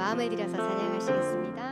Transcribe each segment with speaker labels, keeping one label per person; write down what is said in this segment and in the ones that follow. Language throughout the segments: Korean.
Speaker 1: 마음을 들여서 찬양하시겠습니다.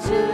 Speaker 2: to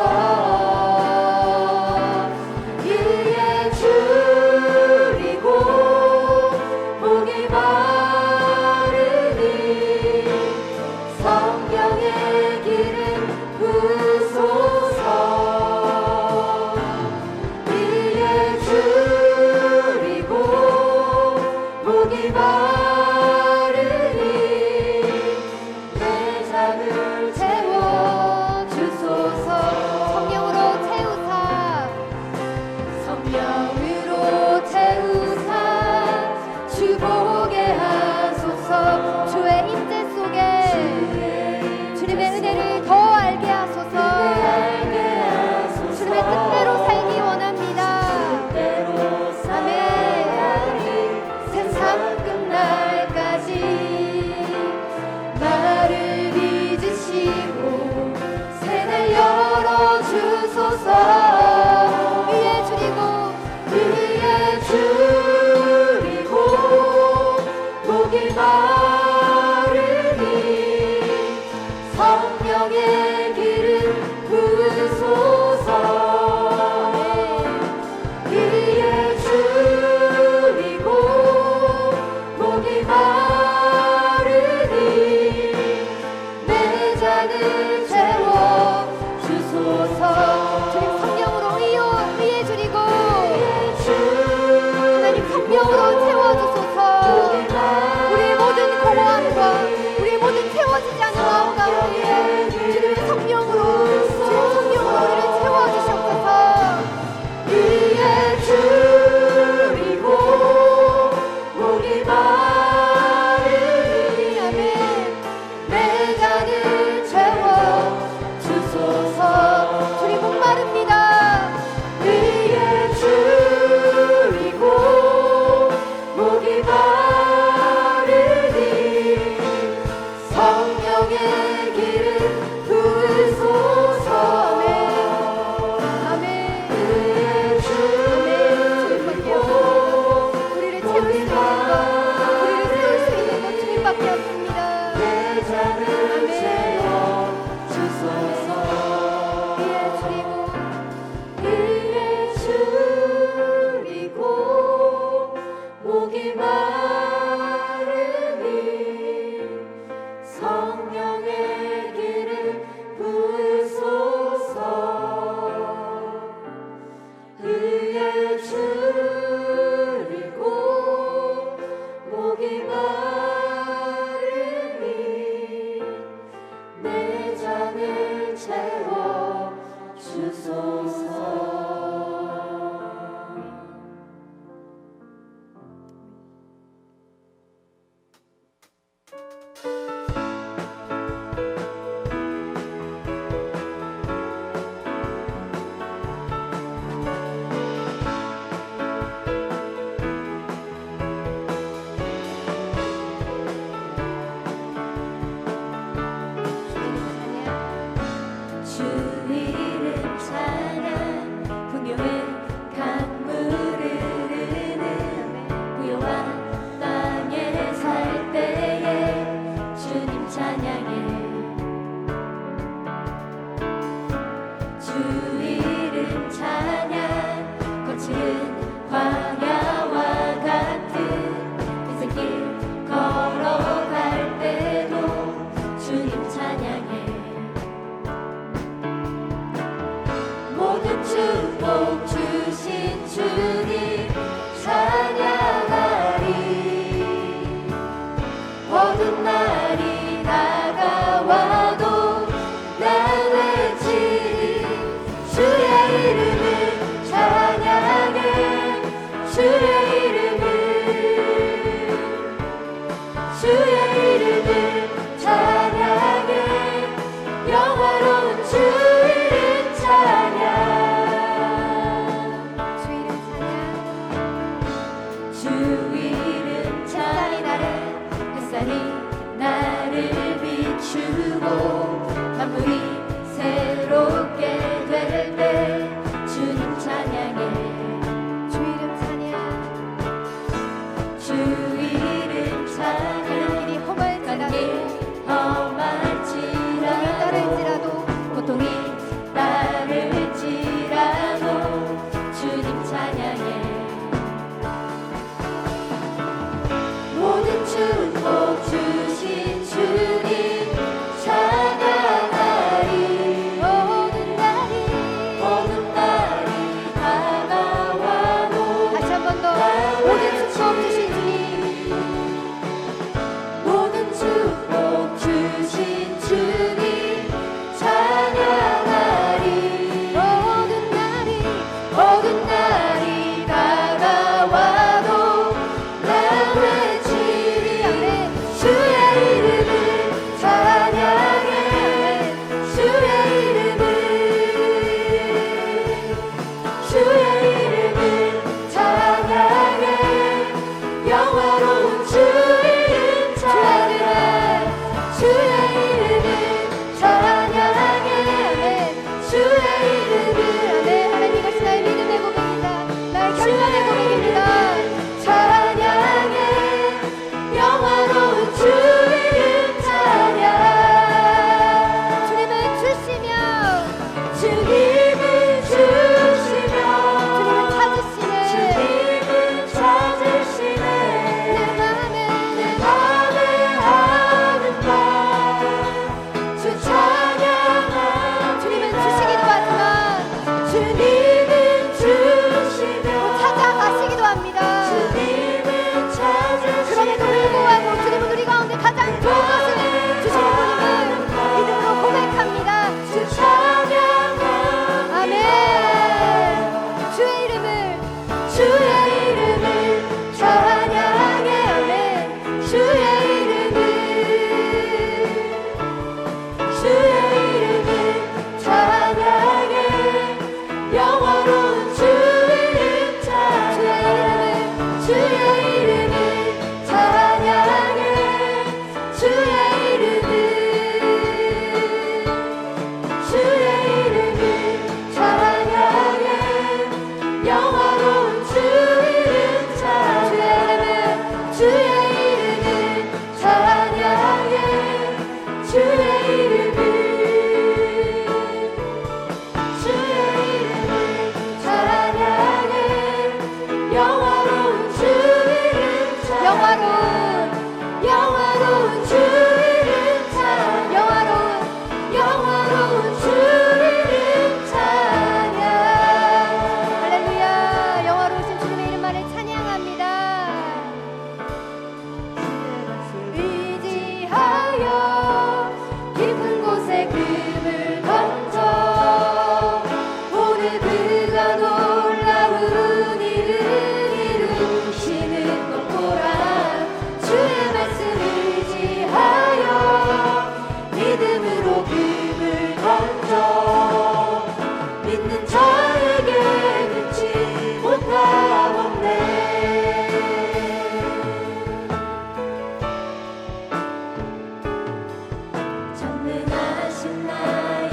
Speaker 2: 사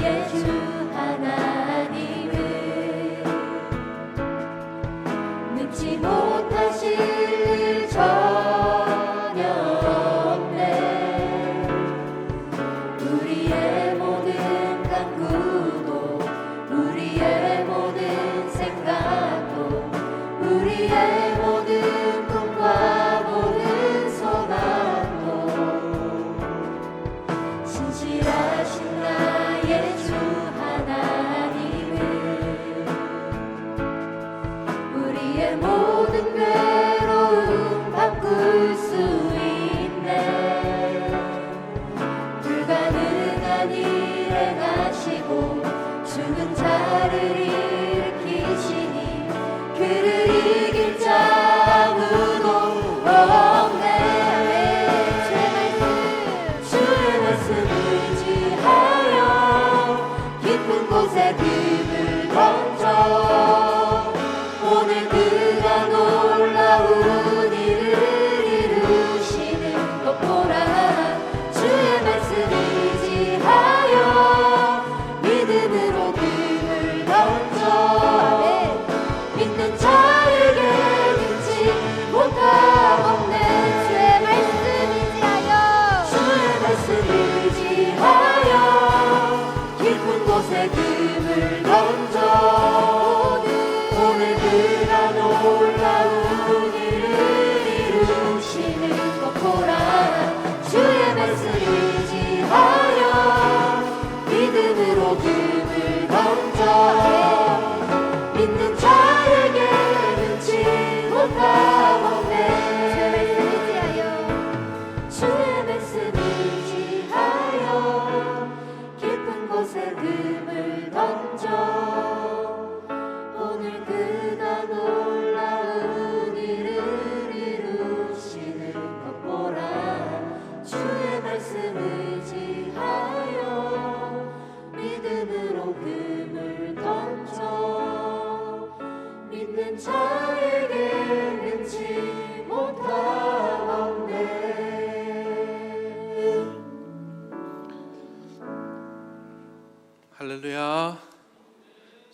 Speaker 3: Jésus.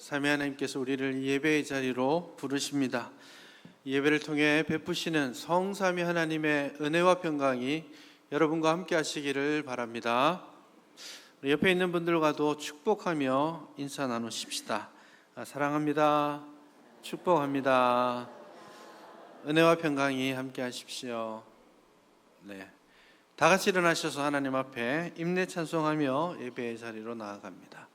Speaker 3: 삼위 하나님께서 우리를 예배의 자리로 부르십니다. 예배를 통해 베푸시는 성삼위 하나님의 은혜와 평강이 여러분과 함께 하시기를 바랍니다. 옆에 있는 분들과도 축복하며 인사 나누십시다. 아, 사랑합니다. 축복합니다. 은혜와 평강이 함께 하십시오. 네. 다 같이 일어나셔서 하나님 앞에 임내 찬송하며 예배의 자리로 나아갑니다.